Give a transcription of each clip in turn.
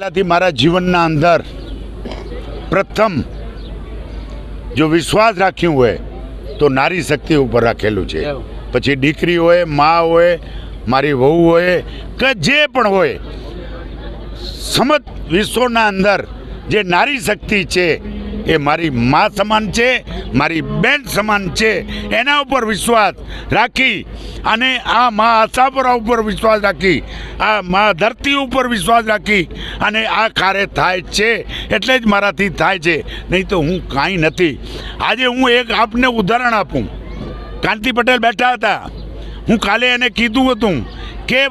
પહેલાંથી મારા જીવનના અંદર પ્રથમ જો વિશ્વાસ રાખ્યું હોય તો નારી શક્તિ ઉપર રાખેલું છે. પછી દીકરી હોય મા હોય મારી વહુ હોય કે જે પણ હોય સમત વિશ્વના અંદર જે નારી શક્તિ છે એ મારી મા સમાન છે, મારી બેન સમાન છે. એના ઉપર વિશ્વાસ રાખી અને આ મા આશાપુરા ઉપર વિશ્વાસ રાખી, આ મા ધરતી ઉપર વિશ્વાસ રાખી અને આ કાર્ય થાય છે, એટલે જ મારાથી થાય છે. નહીં તો હું કાંઈ નથી. આજે હું એક આપને ઉદાહરણ આપું. કાંતિ પટેલ બેઠા હતા. હું કાલે એને કીધું હતું કે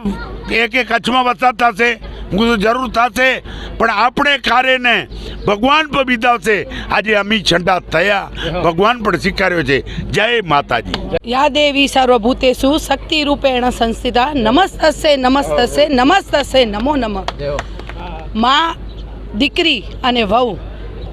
એ કે કચ્છમાં વરસાદ થશે. હું જરૂર થશે પણ આપણે કાર્યને ભગવાન પણ બિદાવશે આજે અમી છંડા થયા. ભગવાન પણ સ્વીકાર્યો છે. જય માતાજી. યા દેવી સર્વભૂતેષુ શક્તિ રૂપેણ સંસ્થિતા. નમસ્તસે નમસ્તસે નમસ્તસે નમો નમઃ. માં દીકરી અને વહુ.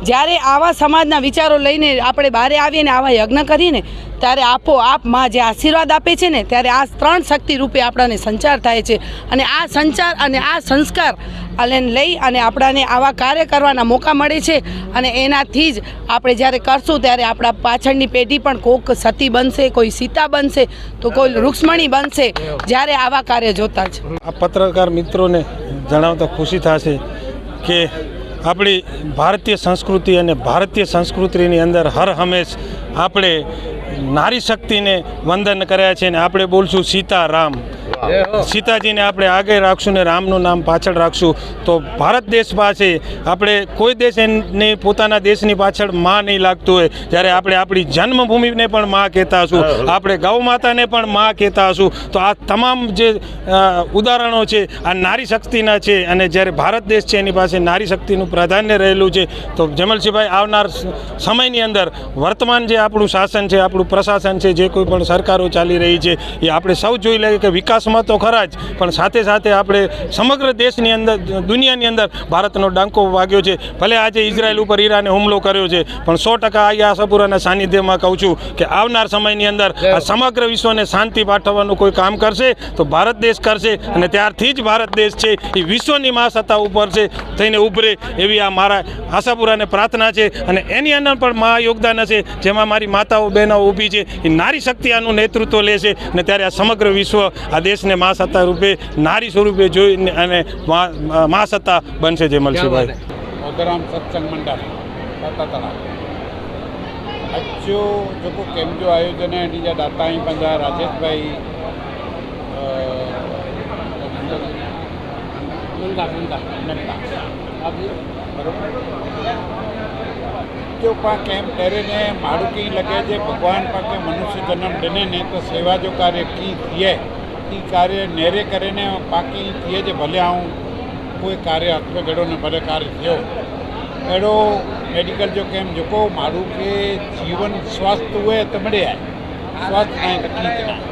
જ્યારે આવા સમાજના વિચારો લઈને આપણે બહારે આવીએ ને આવા યજ્ઞ કરીને ત્યારે આપોઆપમાં જે આશીર્વાદ આપે છે ને, ત્યારે આ ત્રણ શક્તિ રૂપે આપણાને સંચાર થાય છે. અને આ સંચાર અને આ સંસ્કાર અને લઈ અને આપણાને આવા કાર્ય કરવાના મોકા મળે છે. અને એનાથી જ આપણે જ્યારે કરશું ત્યારે આપણા પાછળની પેઢી પણ કોક સતી બનશે, કોઈ સીતા બનશે, તો કોઈ રૂક્ષ્મણી બનશે, જ્યારે આવા કાર્ય જોતા છે આ પત્રકાર મિત્રોને જણાવતા ખુશી થશે કે આપણી ભારતીય સંસ્કૃતિ અને ભારતીય સંસ્કૃતિની અંદર હર હંમેશ આપણે નારી શક્તિને વંદન કર્યા છે અને આપણે બોલશું સીતારામ. સીતાજીને આપણે આગળ રાખશું ને રામનું નામ પાછળ રાખશું. તો ભારત દેશ પાસે આપણે કોઈ દેશ એને પોતાના દેશની પાછળમાં નહીં લાગતું હોય. જ્યારે આપણે આપણી જન્મભૂમિને પણ માં કહેતા હશું આપણે ગૌ માતાને પણ માં કહેતા હશું તો આ તમામ જે ઉદાહરણો છે આ નારી શક્તિના છે અને જ્યારે ભારત દેશ છે એની પાસે નારી શક્તિનું પ્રાધાન્ય રહેલું છે તો જમલસિંહભાઈ આવનાર સમયની અંદર વર્તમાન જે આપણું શાસન છે આપણું પ્રશાસન છે જે કોઈ પણ સરકારો ચાલી રહી છે એ આપણે સૌ જોઈ લઈએ કે વિકાસમાં તો ખરા જ પણ સાથે સાથે આપણે સમગ્ર દેશની અંદર દુનિયાની અંદર ભારતનો ડંકો વાગ્યો છે. ભલે આજે ઇઝરાયલ ઉપર ઈરાને હુમલો કર્યો છે પણ સો ટકા આ આશાપુરાના સાનિધ્યમાં કહું છું કે આવનાર સમયની અંદર આ સમગ્ર વિશ્વને શાંતિ પાઠવવાનું કોઈ કામ કરશે તો ભારત દેશ કરશે અને ત્યારથી જ ભારત દેશ છે એ વિશ્વની મહાસત્તા ઉપર છે થઈને ઉભરે એવી આ મારા આશાપુરાને પ્રાર્થના છે. અને એની અંદર પણ મહા યોગદાન હશે જેમાં મારી માતાઓ બહેનો ઊભી છે એ નારી શક્તિ આનું નેતૃત્વ લેશે અને ત્યારે આ સમગ્ર વિશ્વ આ દેશને મહાસત્તા રૂપે નારી સ્વરૂપે જોઈને અને મહાસત્તા બનશે જે મલસીભાઈ ઓદરામ સત્સંગ મંડળ આજુ જોકો કેમ્પનું આયોજન બીજા દાતાઈ પંજા રાજેશભાઈ નંદા નંદા નંદા. બરોબર? જો પા કેમ્પ કરીને મારું કંઈ લગે છે ભગવાન પાસે મનુષ્ય જન્મ બને ને તો સેવા જો કાર્ય કી થયે. कीअं थिए ई कार्य नेरे करे ने बाक़ी थिए जे भले ऐं कोई कार्य हथ में जहिड़ो न भले कार्य थियो अहिड़ो मेडिकल जो कैंप जेको माण्हू खे जीवन स्वास्थ्य उहे त मिले आहे स्वास्थ्य ऐं तकलीफ़ न आहे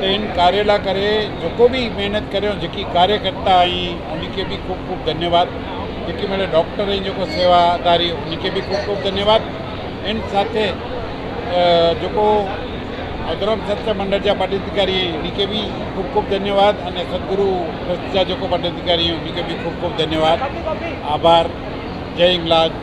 त इन कार्य लाइ करे जेको बि महिनत करियो जेकी कार्यकर्ता आई उनखे बि ख़ूब ख़ूब धन्यवाद जेकी महिल डॉक्टर जी जेको सेवादारी उनखे बि ख़ूब ख़ूब धन्यवाद इन સાથે અ, જેકો અગ્રમ સત્ય મંડળ જ્યાં પાટીદારી ડીકેબી, ખૂબ ખૂબ ધન્યવાદ અને સદગુરુ ભ્રષ્ટાચોકો પાટીદારી ડીકેબી, ખૂબ ખૂબ ધન્યવાદ. આભાર. જય ઇંગ્લાજ